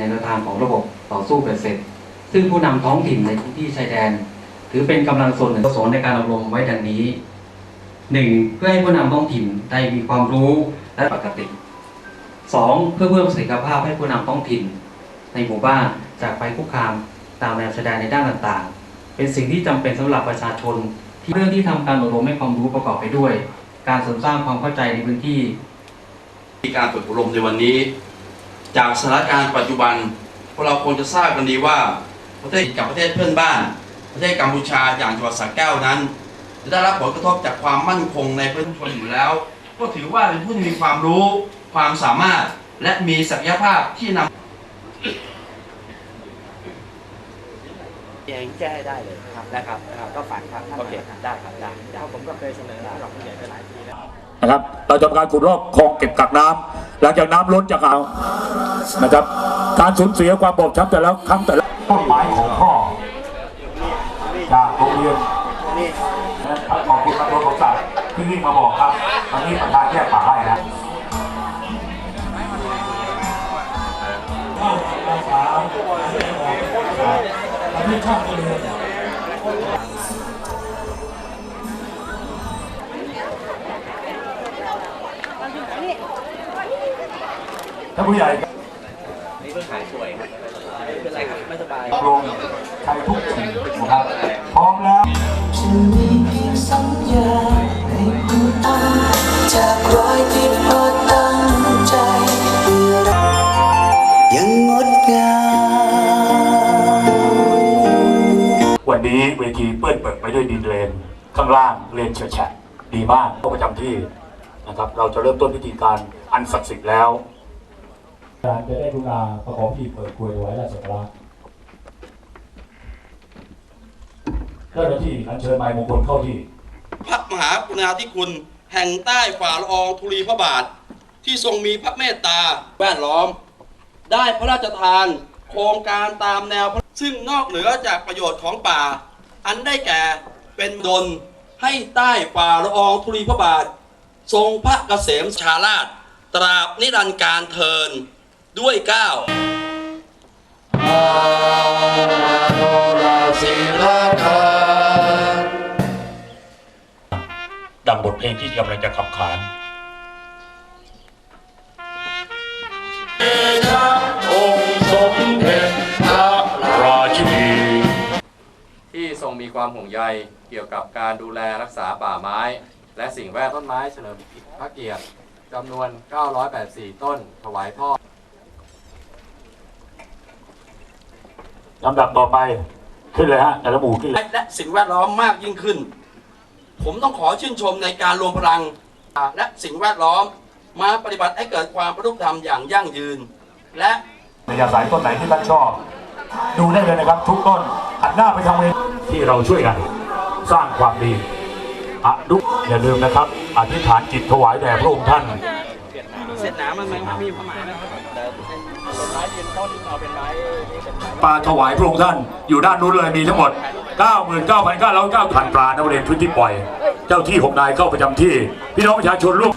ในแนวทางของระบบต่อสู้เบ็ดเสร็จ ซึ่งผู้นำท้องถิ่นในพื้นที่ชายแดน ถือเป็นกำลังส่วนหนึ่งสงค์ในการอบรมไว้ดังนี้หนึ่งเพื่อให้ผู้นำท้องถิ่นได้มีความรู้และปกติสองเพื่อเพิ่มศักยภาพให้ผู้นำท้องถิ่น ในหมู่บ้านจากภัยคุกคามตามแนวชายแดนในด้านต่างๆ เป็นสิ่งที่จำเป็นสำหรับประชาชน ที่เรื่องที่ทำการอบรมให้ความรู้ประกอบไปด้วย การเสริมสร้างความเข้าใจในพื้นที่ การฝึกอบรมในวันนี้ จากสถานการณ์ปัจจุบันพวกเราคงจะทราบกันดีว่าประเทศกับประเทศเพื่อนบ้าน ประเทศกัมพูชาอย่างจังหวัดสระแก้วนั้น จะได้รับผลกระทบจากความมั่นคงในพื้นชนอยู่แล้ว ก็ถือว่าเป็นผู้ที่มีความรู้ความสามารถและมีศักยภาพที่นำเองแก้ให้ได้เลยนะครับนะครับก็ฝากครับท่านโอเคนะครับได้ครับได้เพราะผมก็เคยเสนอให้หลอกผู้ใหญ่ไปหลายทีแล้วนะครับเราจะทำการขุดลอกคลองเก็บกักน้ำหลังจากน้ำล้นจากอ่าว นะครับ การสูญเสียความบอบช้ำแต่ละครั้งแต่ละต้นไม้ของพ่อจากโรงเรียนนะครับขอบคุณประธานของศักดิ์ที่วิ่งมาบอกครับตอนนี้ประธานแยกป่าให้นะท่านผู้ใหญ่ เพิ่งหายป่วยครับไม่เป็นไรครับไม่สบายลงใช้ทุกสิ่งนะครับพร้อมแล้วฉันมีเพียงสัญญาให้พูดอ้างจากรอยที่พอตั้งใจเพื่อเรายังงดงามวันนี้เวทีเปื้อนเปิดไปด้วยดินเลนข้างล่างเลนเฉอะแฉะดีมากก็ประจำที่นะครับ เราจะเริ่มต้นพิธีการอันศักดิ์สิทธิ์แล้ว การจะได้รุณาประกอบพิธีเปิดกลวยไว้ราชการะเจ้าหน้าที่อัญเชิญไม้มงคลเข้าที่ พระมหากรุณาธิคุณ แห่งใต้ฝ่าละอองธุลีพระบาท ที่ทรงมีพระเมตตาแวดล้อม ได้พระราชทาน โครงการตามแนวพระซึ่งนอกเหนือจากประโยชน์ของป่า อันได้แก่เป็นดลให้ใต้ฝ่าละอองธุลีพระบาท ทรงพระเกษมชาราชตราบนิรันดร์การเทิน ด้วยเกล้าดังบทเพลงที่กำลังจะขับขานองค์สมเด็จพระราชินีที่ทรงมีความห่วงใยเกี่ยวกับการดูแลรักษาป่าไม้ และสิ่งแวดต้นไม้เฉลิมพระเกียรติจำนวน 984 ต้น ถวายพ่อ ลำดับต่อไปขึ้นเลยฮะแต่ละหมู่ขึ้นเลยและสิ่งแวดล้อมมากยิ่งขึ้น ผมต้องขอชื่นชมในการรวมพลังและสิ่งแวดล้อมมาปฏิบัติให้เกิดความประดุกธรรมอย่างยั่งยืน และในยาสายต้นไหนที่ท่านชอบ ดูได้เลยนะครับ ทุกต้นหันหน้าไปทางเวทีที่เราช่วยกัน สร้างความดีอะดุอย่าลืมนะครับ อธิษฐานจิตถวายแด่พระองค์ท่าน เสร็จหนามันมันมีความหมายนะครับแต่เป็นไม้ยืนต้นเอาเป็นไม้เป็นไม้ปลาถวายพระองค์ท่านอยู่ด้านนู้นเลยมีทั้งหมด 99,909พันปลานักเรียนพื้นที่ปล่อย เจ้าที่หกนายเข้าประจำที่ พี่น้องประชาชนร่วม